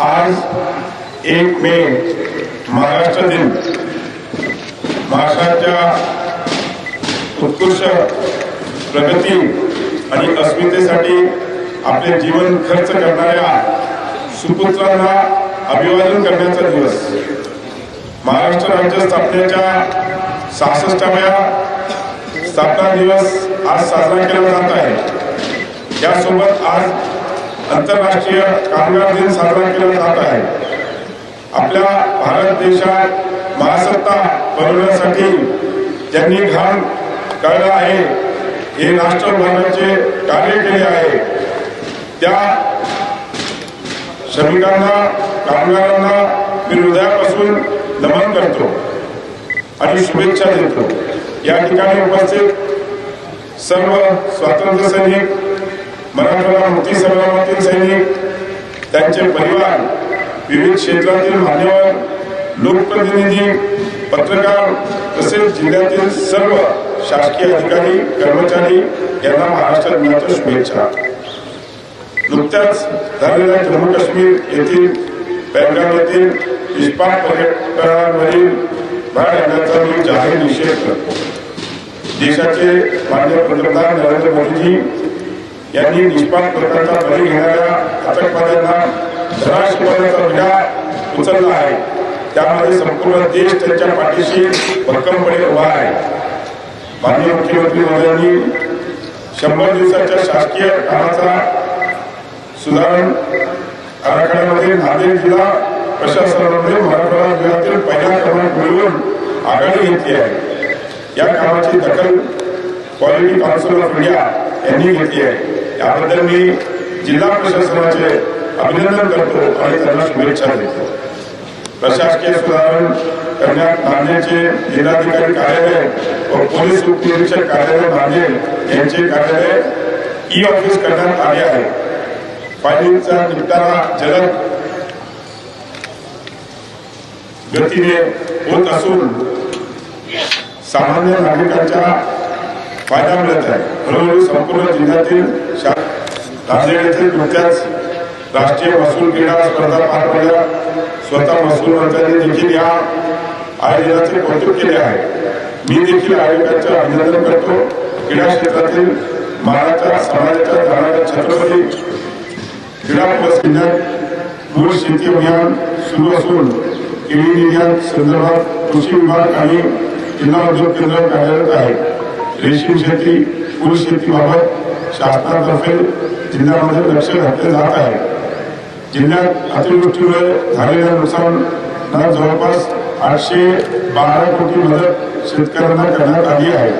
आज एक मे महाराष्ट्र दिन. महाराष्ट्राच्या उत्कृष्ट प्रगती आणि अस्मितेसाठी आपले जीवन खर्च करणाऱ्या सुपुत्रांना अभिवादन करण्याचा दिवस. महाराष्ट्र राज्य स्थापनेच्या सहासष्टाव्या स्थापना दिवस आज साजरा केला जात आहे. यासोबत आज आंतरराष्ट्रीय कामगार दिन साजरा केला जात आहे. आपल्या भारत देशात महासत्ता बनवण्यासाठी ज्यांनी घाम कळला आहे हे राष्ट्रभराचे कार्य केले आहे. त्या श्रमिकांना कामगारांना मी हृदयापासून नमन करतो आणि शुभेच्छा देतो. या ठिकाणी उपस्थित सर्व स्वातंत्र्य सैनिक मराठवाडा मुक्ती संग्रामातील सैनिक त्यांचे परिवार विविध क्षेत्रातील मान्यवर लोकप्रतिनिधी पत्रकार तसेच जिल्ह्यातील सर्व शासकीय अधिकारी कर्मचारी यांना महाराष्ट्र दिनाच्या शुभेच्छा. नुकत्याच झालेल्या जम्मू काश्मीर येथील बेळगाव येथील इस्पात पर्यटनावरील भर येण्याचा मी जाहीर निषेध करतो. देशाचे मान्य पंतप्रधान नरेंद्र मोदीजी यांनी दुष्काळ प्रकरणाचा बळी घेणाऱ्या आतंकवाद्यांना धडा शिकवण्याचा उचलला आहे. त्यामध्ये संपूर्ण देश त्यांच्या पाठीशी भक्कमपणे उभा आहे. माननीय मुख्यमंत्री महोदयांनी शंभर दिवसाच्या शासकीय कामाचा सुधारण आराखड्यामध्ये नांदेड जिल्हा प्रशासनामध्ये मराठवाडा जिल्ह्यातील पहिला क्रमांक मिळवून आघाडी घेतली आहे. या कामाची दखल क्वालिटी काउन्सिल ऑफ इंडिया यांनी घेतली आहे. याबद्दल मी जिल्हा प्रशासनाचे अभिनंदन करतो आणि त्यांना शुभेच्छा देतो. प्रशासकीय सुधारण करण्यात नांदेडचे जिल्हाधिकारी कार्यालय व पोलीस उपनिरीक्षक कार्यालय नांदेड यांचे कार्यालय ई ऑफिस करण्यात आले आहे. फायलिंगचा निपटारा जलद गतीने होत असून सामान्य नागरिकांच्या फायदा मिळत आहे. हळूहळू संपूर्ण जिल्ह्यातील शा- नांदेड येथे नुकत्याच राष्ट्रीय महसूल क्रीडा स्पर्धा पार पडल्या. स्वतः महसूल मंत्र्यांनी देखील या आयोजनाचे कौतुक केले आहे. मी देखील आयोजकांचे अभिनंदन करतो. क्रीडा क्षेत्रातील महाराष्ट्र समाजाच्या जाणाऱ्या छत्रपती क्रीडा पुरस्कार मूळ शेती अभियान सुरू असून केळी निर्यात संदर्भात कृषी विभाग आणि जिल्हा उद्योग केंद्र कार्यरत आहे. रेशीम शेती फूल शेतीबाबत शासनातर्फे जिल्ह्यामध्ये लक्ष घातले जात आहे. जिल्ह्यात अतिवृष्टीमुळे झालेल्या नुकसान जवळपास आठशे बारा कोटी मदत शेतकऱ्यांना करण्यात आली आहे.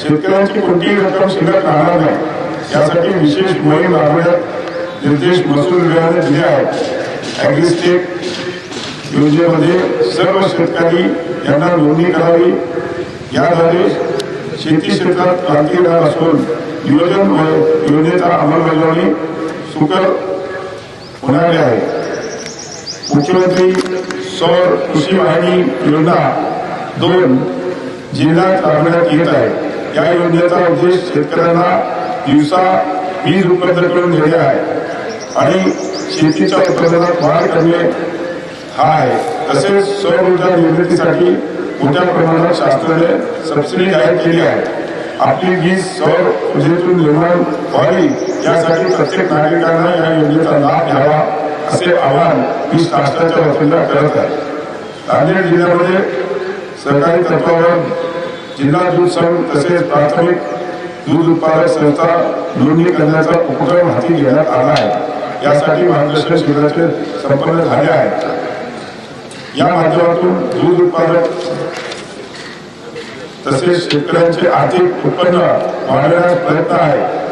शेतकऱ्यांची कोणतीही रक्कम शिल्लक राहणार नाही. यासाठी विशेष मोहीम राबवण्यात निर्देश महसूल विभागाने दिले आहेत. अॅग्रिस्टेक योजनेमध्ये सर्व शेतकरी यांना नोंदणी करावी. याद्वारे शेती क्षेत्रात क्रांती येणार असून नियोजन योजनेचा अंमलबजावणी सुकर होणारे आहे. मुख्यमंत्री सौर कृषी वाहिनी योजना दोन जिल्ह्यात राबवण्यात येत आहे. या योजनेचा उद्देश शेतकऱ्यांना दिवसा वीज उपलब्ध करून देणे आहे. आणि शेतीच्या उत्पादनात वाढ करणे हा आहे. तसेच सौर ऊर्जा निर्मितीसाठी मोठ्या प्रमाणात शासनाने सबसिडी जाहीर केली आहे. आपली वीज सौर ऊर्जेतून निर्माण व्हावी यासाठी प्रत्येक नागरिकांना या योजनेचा लाभ घ्यावा असे आवाहन मी शासनाच्या वतीनं करत आहे. नांदेड जिल्ह्यामध्ये सरकारी तत्वावर जिल्हा दूध संघ तसेच प्राथमिक दूध उत्पादक संस्था नोंदणी करण्याचा उपक्रम हाती घेण्यात आला आहे. यासाठी मार्गदर्शन केंद्राचे संपन्न झाले आहे. या माध्यमातून दूध उत्पादक तसेच शेतकऱ्यांचे आर्थिक उत्पन्न वाढवण्याचा प्रयत्न आहे.